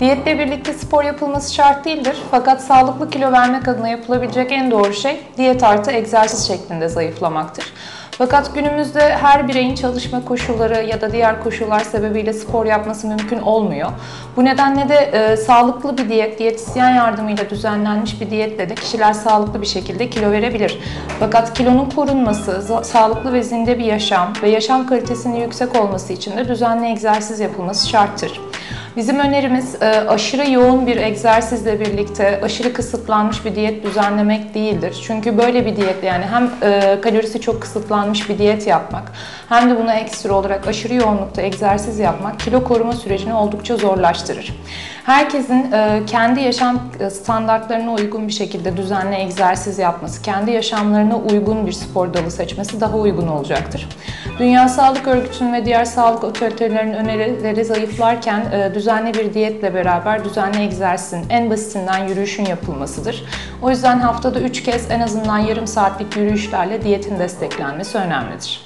Diyetle birlikte spor yapılması şart değildir. Fakat sağlıklı kilo vermek adına yapılabilecek en doğru şey diyet artı egzersiz şeklinde zayıflamaktır. Fakat günümüzde her bireyin çalışma koşulları ya da diğer koşullar sebebiyle spor yapması mümkün olmuyor. Bu nedenle de e, sağlıklı bir diyet, diyetisyen yardımıyla düzenlenmiş bir diyetle de kişiler sağlıklı bir şekilde kilo verebilir. Fakat kilonun korunması, sağlıklı ve zinde bir yaşam ve yaşam kalitesinin yüksek olması için de düzenli egzersiz yapılması şarttır. Bizim önerimiz e, aşırı yoğun bir egzersizle birlikte aşırı kısıtlanmış bir diyet düzenlemek değildir. Çünkü böyle bir diyetle yani hem e, kalorisi çok kısıtlanmış bir diyet yapmak hem de buna ekstra olarak aşırı yoğunlukta egzersiz yapmak kilo koruma sürecini oldukça zorlaştırır. Herkesin e, kendi yaşam standartlarına uygun bir şekilde düzenli egzersiz yapması, kendi yaşamlarına uygun bir spor dalı seçmesi daha uygun olacaktır. Dünya Sağlık Örgütü'nün ve diğer sağlık otoritelerinin önerileri zayıflarken e, düzenli bir diyetle beraber düzenli egzersizin en basitinden yürüyüşün yapılmasıdır. O yüzden haftada 3 kez en azından yarım saatlik yürüyüşlerle diyetin desteklenmesi önemlidir.